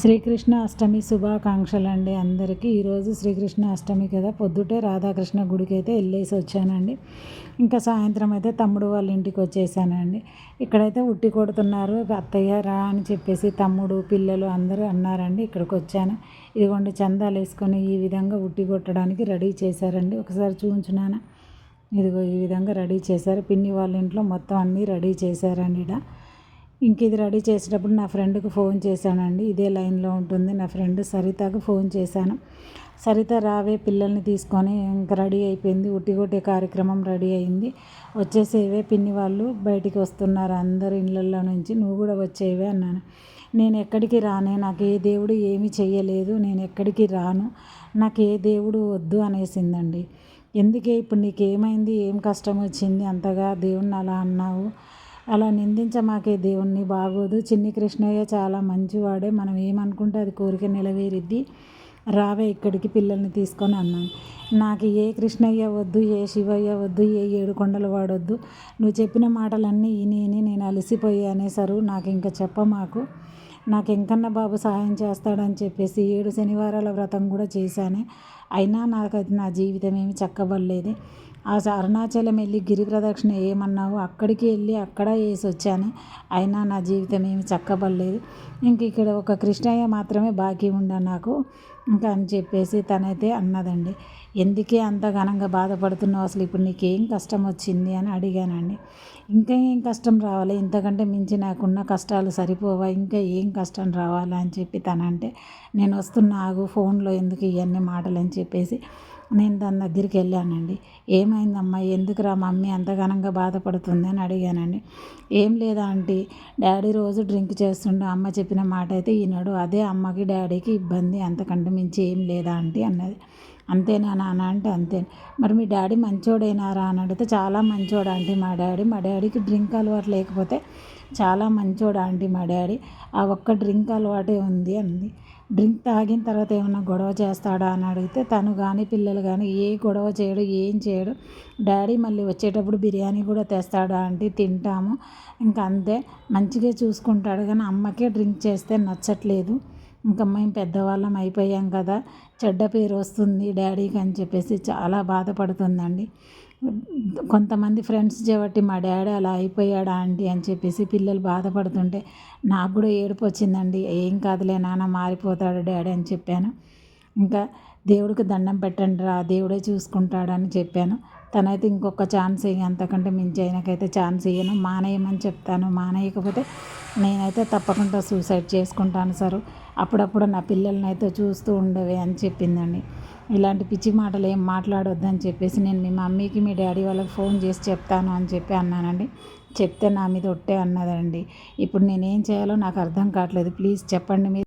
శ్రీకృష్ణ అష్టమి శుభాకాంక్షలు అండి అందరికీ ఈరోజు శ్రీకృష్ణ అష్టమి కదా. పొద్దుటే రాధాకృష్ణ గుడికి అయితే వెళ్ళేసి వచ్చానండి. ఇంకా సాయంత్రం అయితే తమ్ముడు వాళ్ళ ఇంటికి వచ్చేసానండి. ఇక్కడైతే ఉట్టి కొడుతున్నారు. అత్తయ్య రా అని చెప్పేసి తమ్ముడు పిల్లలు అందరూ అన్నారండి. ఇక్కడికి వచ్చాను. ఇదిగోండి చందాలు వేసుకొని ఈ విధంగా ఉట్టి కొట్టడానికి రెడీ చేశారండి. ఒకసారి చూపించున్నాను ఇదిగో ఈ విధంగా రెడీ చేశారు. పిన్ని వాళ్ళ ఇంట్లో మొత్తం అన్నీ రెడీ చేశారండి ఇక్కడ ఇంక ఇది రెడీ చేసేటప్పుడు నా ఫ్రెండ్కి ఫోన్ చేశానండి. ఇదే లైన్లో ఉంటుంది. నా ఫ్రెండ్ సరితకు ఫోన్ చేశాను. సరిత రావే పిల్లల్ని తీసుకొని ఇంకా రెడీ అయిపోయింది. ఉట్టి కొట్టే కార్యక్రమం రెడీ అయింది. వచ్చేసేవే పిన్ని వాళ్ళు బయటికి వస్తున్నారు. అందరు ఇళ్ళల్లో నుంచి నువ్వు కూడా వచ్చేవే అన్నాను. నేను ఎక్కడికి రానే నాకు ఏ దేవుడు ఏమీ చెయ్యలేదు. నేను ఎక్కడికి రాను. నాకు ఏ దేవుడు వద్దు అనేసిందండి. ఎందుకే ఇప్పుడు నీకేమైంది? ఏం కష్టం వచ్చింది? అంతగా దేవుణ్ణి అలా అన్నావు. అలా నిందించమాకే దేవుణ్ణి బాగోదు. చిన్ని కృష్ణయ్య చాలా మంచివాడే. మనం ఏమనుకుంటే అది కోరిక నెలవేరిద్ది. రావే ఇక్కడికి పిల్లల్ని తీసుకొని అన్నాను. నాకు ఏ కృష్ణయ్య వద్దు ఏ శివయ్య వద్దు ఏ ఏడు కొండలు వాడొద్దు. నువ్వు చెప్పిన మాటలన్నీ ఇని నేను అలసిపోయి అనేసారు నాకు ఇంకా చెప్ప మాకు నాకు ఎంకన్న బాబు సహాయం చేస్తాడని చెప్పేసి ఏడు శనివారాల వ్రతం కూడా చేశానే. అయినా నాకు అది నా జీవితం ఏమి చక్కబడలేదు. ఆ అరుణాచలం వెళ్ళి గిరి ప్రదక్షిణ ఏమన్నావు అక్కడికి వెళ్ళి అక్కడ వేసి వచ్చాను అయినా నా జీవితం ఏమి చక్కబడలేదు. ఇంక ఇక్కడ ఒక కృష్ణయ్య మాత్రమే బాకీ ఉండ నాకు. ఇంకా అని చెప్పేసి తనైతే అన్నదండి. ఎందుకే అంత ఘనంగా బాధపడుతున్నావు? అసలు ఇప్పుడు నీకేం కష్టం వచ్చింది? అని అడిగానండి. ఇంకా ఏం కష్టం రావాలి? ఇంతకంటే మించి నాకున్న కష్టాలు సరిపోవా? ఇంకా ఏం కష్టం రావాలా? అని చెప్పి తనంటే నేను వస్తున్నా ఆగు ఫోన్లో ఎందుకు ఇవన్నీ మాటలు అని చెప్పేసి నేను దాని దగ్గరికి వెళ్ళానండి. ఏమైందమ్మా? ఎందుకురా మమ్మీ అంత ఘనంగా బాధపడుతుంది అని అడిగానండి. ఏం లేదా ఆంటీ? డాడీ రోజు డ్రింక్ చేస్తుండే. అమ్మ చెప్పిన మాట అయితే ఈనాడు అదే అమ్మకి డాడీకి ఇబ్బంది. అంతకంటే మించి ఏం లేదా ఆంటీ? అన్నది. అంతేనా నాన్న అంటే అంతే. మరి మీ డాడీ మంచోడేనారా అని అడిగితే చాలా మంచోడు ఆంటీ మా డాడీ. మా డాడీకి డ్రింక్ అలవాటు లేకపోతే చాలా మంచోడు ఆంటీ మా డాడీ. ఆ ఒక్క డ్రింక్ అలవాటే ఉంది అంది. డ్రింక్ తాగిన తర్వాత ఏమన్నా గొడవ చేస్తాడా అని అడిగితే తను కానీ పిల్లలు కానీ ఏ గొడవ చేయడు ఏం చేయడు. డాడీ మళ్ళీ వచ్చేటప్పుడు బిర్యానీ కూడా తెస్తాడా అంటే తింటాము. ఇంకా అంతే. మంచిగా చూసుకుంటాడు కానీ అమ్మకే డ్రింక్ చేస్తే నచ్చట్లేదు. ఇంకా మేము పెద్దవాళ్ళం అయిపోయాం కదా చెడ్డ పేరు వస్తుంది డాడీకి అని చెప్పేసి చాలా బాధపడుతుందండి. కొంతమంది ఫ్రెండ్స్ చేపట్టి మా డాడీ అలా అయిపోయాడా ఆంటీ అని చెప్పేసి పిల్లలు బాధపడుతుంటే నాకు కూడా ఏడుపు వచ్చిందండి ఏం కాదులే నాన్న మారిపోతాడు డాడీ అని చెప్పాను. ఇంకా దేవుడికి దండం పెట్టండి రా దేవుడే చూసుకుంటాడని చెప్పాను. తనైతే ఇంకొక ఛాన్స్ ఇయ్యి అంతకంటే మించి ఆయనకైతే ఛాన్స్ ఇయ్యను. మానేయమని చెప్తాను. మానేయకపోతే నేనైతే తప్పకుండా సూసైడ్ చేసుకుంటాను సార్. అప్పుడప్పుడు నా పిల్లల్ని అయితే చూస్తూ ఉండవే అని చెప్పిందండి. ఇలాంటి పిచ్చి మాటలు ఏం మాట్లాడొద్దని చెప్పేసి నేను మీ మమ్మీకి మీ డాడీ వాళ్ళకి ఫోన్ చేసి చెప్తాను అని చెప్పి అన్నానండి. చెప్తే నా మీద ఒట్టే అన్నదండి. ఇప్పుడు నేనేం చేయాలో నాకు అర్థం కావట్లేదు. ప్లీజ్ చెప్పండి మీరు